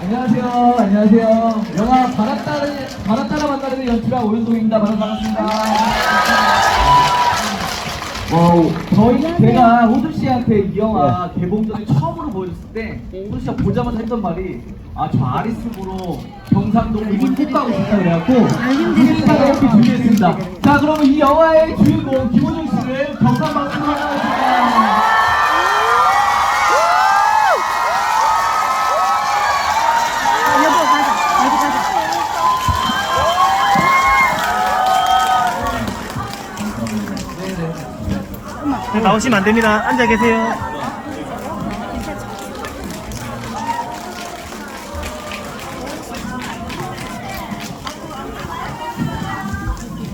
안녕하세요. 안녕하세요. 영화 바람따라, 바람따라 만나는 연출한 오윤동입니다. 반갑습니다. 어, 저희, 제가 호준 씨한테 이 영화 개봉 전에 처음으로 보여줬을 때, 호준 씨가 보자마자 했던 말이, 아, 저 아리스 보러 경상도 이분 꼭 가고 싶다 그래갖고, 그 인사를 이렇게 준비했습니다. 자, 그러면 이 영화의 주인공, 김호준 씨를 경상방송으로 하겠습니다. 나오시면 안 됩니다. 앉아 계세요.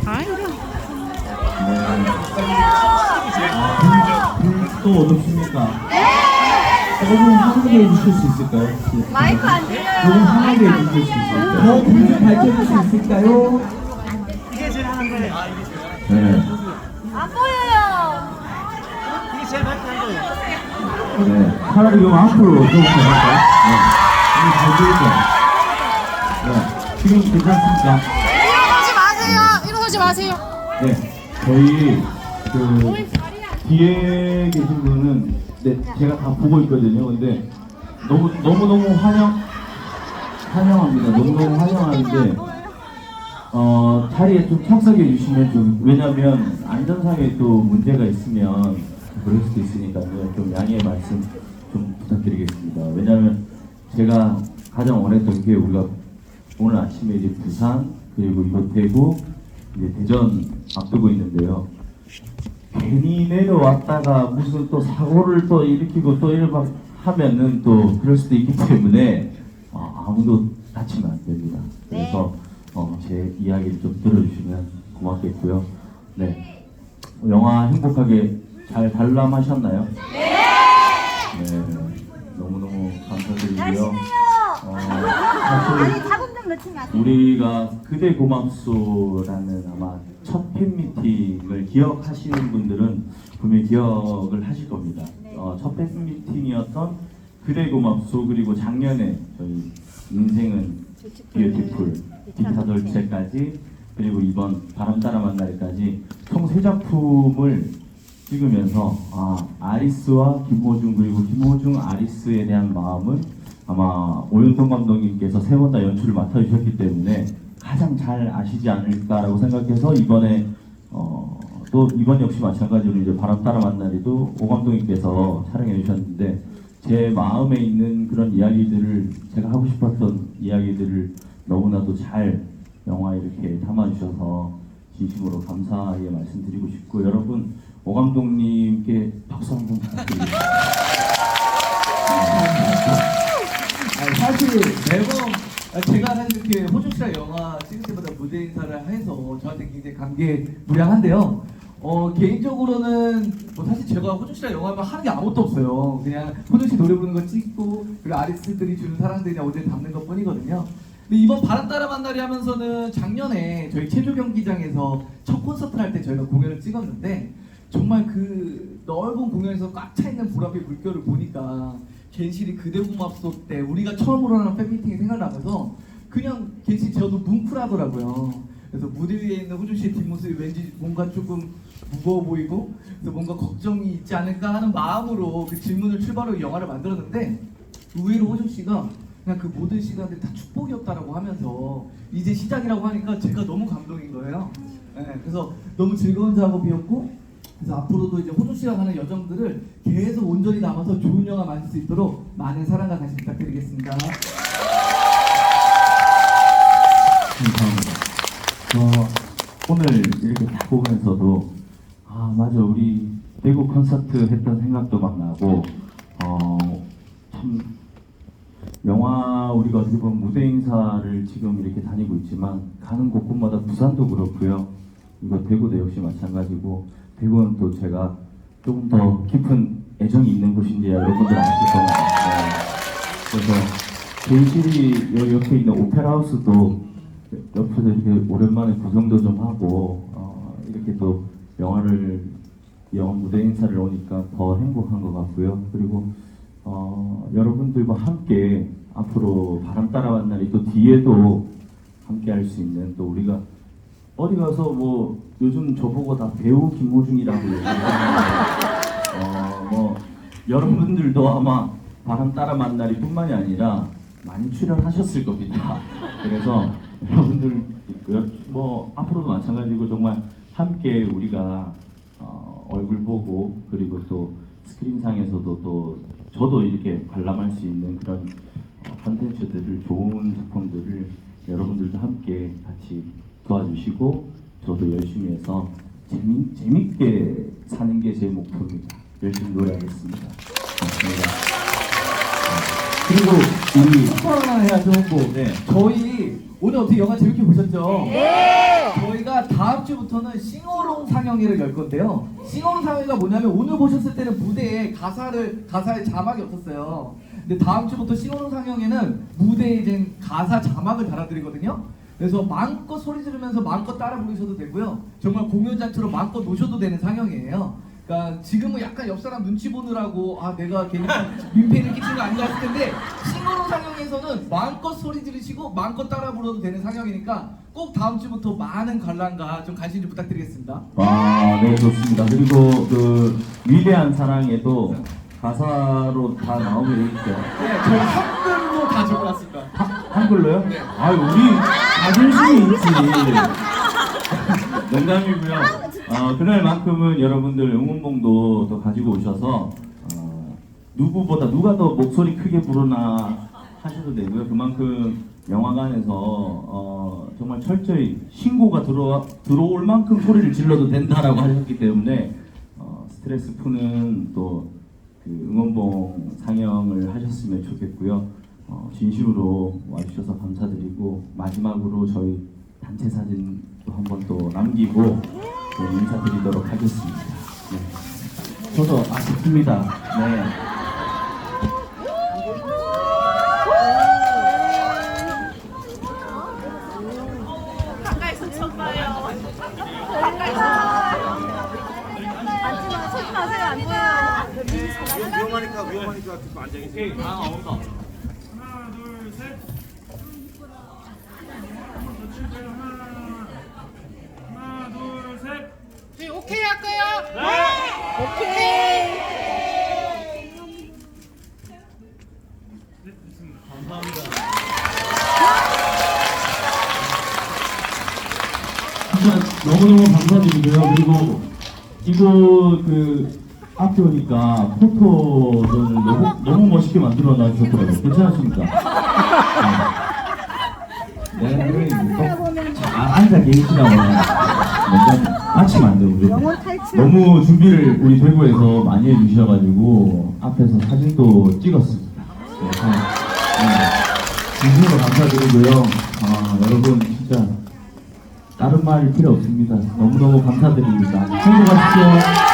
아. 또 어렵습니까? 조금 한국에 해주실 수 있을까요? 마이크 안 조금 들려요. 한국에 해주실 수 있을까요? 더 공주 밝혀줄 수 있을까요? 이게 제일 하는 거예요. 네. 안 보여요. 이게 제일 밝은 거예요. 네. 차라리 그럼 앞으로 조금 더 할까요? 네. 이거 잘 들리죠? 네. 지금 괜찮습니까? 일어서지 마세요. 일어서지 마세요. 네. 저희 그 뒤에 계신 분은 네, 제가 다 보고 있거든요. 근데 너무 너무 너무 환영 환영합니다. 너무 너무 환영하는데 어 자리에 좀 착석해 주시면 좀 왜냐면 안전상에 또 문제가 있으면 그럴 수도 있으니까요. 좀 양해의 말씀 좀 부탁드리겠습니다. 왜냐면 제가 가장 원했던 게 우리가 오늘 아침에 이제 부산 그리고 이곳 대구 이제 대전 앞두고 있는데요. 괜히 내려왔다가 무슨 또 사고를 또 일으키고 또 이러면 하면은 또 그럴 수도 있기 때문에 어, 아무도 다치면 안 됩니다. 그래서 어, 제 이야기를 좀 들어주시면 고맙겠고요. 네. 영화 행복하게 잘 관람하셨나요? 네. 너무너무 감사드리고요. 어, 사실 자금 좀 넣지 마세요. 우리가 그대 고맙소라는 아마 첫 팬미팅을 기억하시는 분들은 분명히 기억을 하실 겁니다. 어, 첫 팬미팅이었던 그대 고맙소 그리고 작년에 저희 인생은 뷰티풀 기타절체까지 그리고 이번 바람 따라 만날까지 총 세 작품을 찍으면서 아, 아리스와 김호중 그리고 김호중 아리스에 대한 마음은 아마 오윤통 감독님께서 세 번 다 연출을 맡아주셨기 때문에 가장 잘 아시지 않을까라고 생각해서 이번에 어, 또 이번 역시 마찬가지로 이제 바람 따라 만나리도 오 감독님께서 촬영해 주셨는데 제 마음에 있는 그런 이야기들을 제가 하고 싶었던 이야기들을 너무나도 잘 영화에 이렇게 담아주셔서 진심으로 감사의 말씀드리고 싶고 여러분 오 감독님께 박수 한번 부탁드립니다. 아니, 사실 매번 아, 제가 사실 이렇게 씨랑 영화 찍을 때마다 무대 인사를 해서 저한테 굉장히 감개무량한데요. 어 개인적으로는 뭐 사실 제가 씨랑 영화만 하는 게 아무것도 없어요. 그냥 씨 노래 부르는 거 찍고 그리고 아리스들이 주는 사랑들이 어디에 담는 것 뿐이거든요. 근데 이번 바람 따라 만나리 하면서는 작년에 저희 체조 경기장에서 첫 콘서트를 할 때 저희가 공연을 찍었는데 정말 그 넓은 공연에서 꽉 차 있는 불앞의 물결을 보니까 괜시리 그대 고맙소 때 우리가 처음으로 하는 팬미팅이 생각나면서 그냥 괜시 저도 뭉클하더라고요. 그래서 무대 위에 있는 호준 씨의 뒷모습이 왠지 뭔가 조금 무거워 보이고 그래서 뭔가 걱정이 있지 않을까 하는 마음으로 그 질문을 출발로 영화를 만들었는데 의외로 호준 씨가 그냥 그 모든 시간들이 다 축복이었다라고 하면서 이제 시작이라고 하니까 제가 너무 감동인 거예요. 네, 그래서 너무 즐거운 작업이었고 그래서 앞으로도 이제 호준 씨가 가는 여정들을 계속 온전히 남아서 좋은 영화 만들 수 있도록 많은 사랑과 관심 부탁드리겠습니다. 감사합니다. 저 오늘 이렇게 다 보면서도 아 맞아 우리 대구 콘서트 했던 생각도 막 나고 어참 영화 우리가 어떻게 보면 무대 인사를 지금 이렇게 다니고 있지만 가는 곳곳마다 부산도 그렇고요. 이거 대구도 역시 마찬가지고 대구는 또 제가 조금 더 깊은 애정이 있는 곳인지 여러분들 아실 겁니다. 네. 그래서 제일실이 여기 옆에 있는 오페라 하우스도 옆에서 이렇게 오랜만에 구경도 좀 하고 어, 이렇게 또 영화를 영화 무대 인사를 오니까 더 행복한 것 같고요. 그리고 어, 여러분들과 함께 앞으로 바람 따라간 날이 또 뒤에도 함께 할 수 있는 또 우리가 어디 가서 뭐 요즘 저보고 다 배우 김호중이라고 얘기하는데 어, 뭐 여러분들도 아마 바람 따라 만나리 뿐만이 아니라 많이 출연하셨을 겁니다. 그래서 여러분들 뭐 앞으로도 마찬가지고 정말 함께 우리가 어, 얼굴 보고 그리고 또 스크린상에서도 또 저도 이렇게 관람할 수 있는 그런 어, 컨텐츠들을 좋은 작품들을 여러분들도 함께 같이 도와주시고 저도 열심히 해서 재밌게 사는 게 제 목표입니다. 열심히 노래하겠습니다. 고맙습니다. 그리고 우리 스포나 해야죠 홍보. 네. 저희 오늘 어떻게 영화 재밌게 보셨죠? 네. 저희가 다음 주부터는 싱어롱 상영회를 열 건데요. 싱어롱 상영회가 뭐냐면 오늘 보셨을 때는 무대에 가사를 가사에 자막이 없었어요. 근데 다음 주부터 싱어롱 상영회는 무대에 이제 가사 자막을 달아드리거든요. 그래서 마음껏 소리 지르면서 마음껏 따라 부르셔도 되고요. 정말 공연장처럼 마음껏 노셔도 되는 상영회예요. 그러니까 지금은 약간 옆 사람 눈치 보느라고 아 내가 괜히 민폐를 끼친 거 아닌가 싶을 텐데 싱어롱 상영에서는 마음껏 소리 지르시고 마음껏 따라 불러도 되는 상영이니까 꼭 다음 주부터 많은 관람과 좀 관심 좀 부탁드리겠습니다. 아, 네, 좋습니다. 그리고 그 위대한 사랑에도 가사로 다 나오게 돼 있죠. 네, 저 한글로 다 적어놨습니다. 한- 한글로요? 네. 아, 우리 자존심이 있지. 농담이고요. 어, 그날만큼은 여러분들 응원봉도 더 가지고 오셔서 어, 누구보다 누가 더 목소리 크게 부르나 하셔도 되고요. 그만큼 영화관에서 어, 정말 철저히 신고가 들어 들어올 만큼 소리를 질러도 된다라고 하셨기 때문에 어, 스트레스 푸는 또 그 응원봉 상영을 하셨으면 좋겠고요. 어, 진심으로 와주셔서 감사드리고 마지막으로 저희 단체 사진 또 한 번 또 남기고 네, 인사드리도록 하겠습니다. 네. 저도 아쉽습니다. 네. 가까이서 처음 봐요. 가까이서. 앉지 마, 서지 마세요. 안 보여요. 위험하니까 위험하니까 듣고 앉아 계세요. 하나 둘 하나 둘 셋. 네, 오케이 할까요? 네. 오케이. 진짜 너무너무 감사드리고요. 그리고 이곳 그 오니까 포토존을 너무, 너무 멋있게 만들어 놔주셨더라고요. 괜찮으십니까? 네. 네, 네. 아, 앉아 계시라고. 먼저 다치면 안 돼요. 우리. 너무 준비를 우리 대구에서 많이 해주셔가지고 앞에서 사진도 찍었습니다. 그래서 네. 진심으로 감사드리고요. 아, 여러분 진짜 다른 말 필요 없습니다. 너무너무 감사드립니다. 행복하십시오.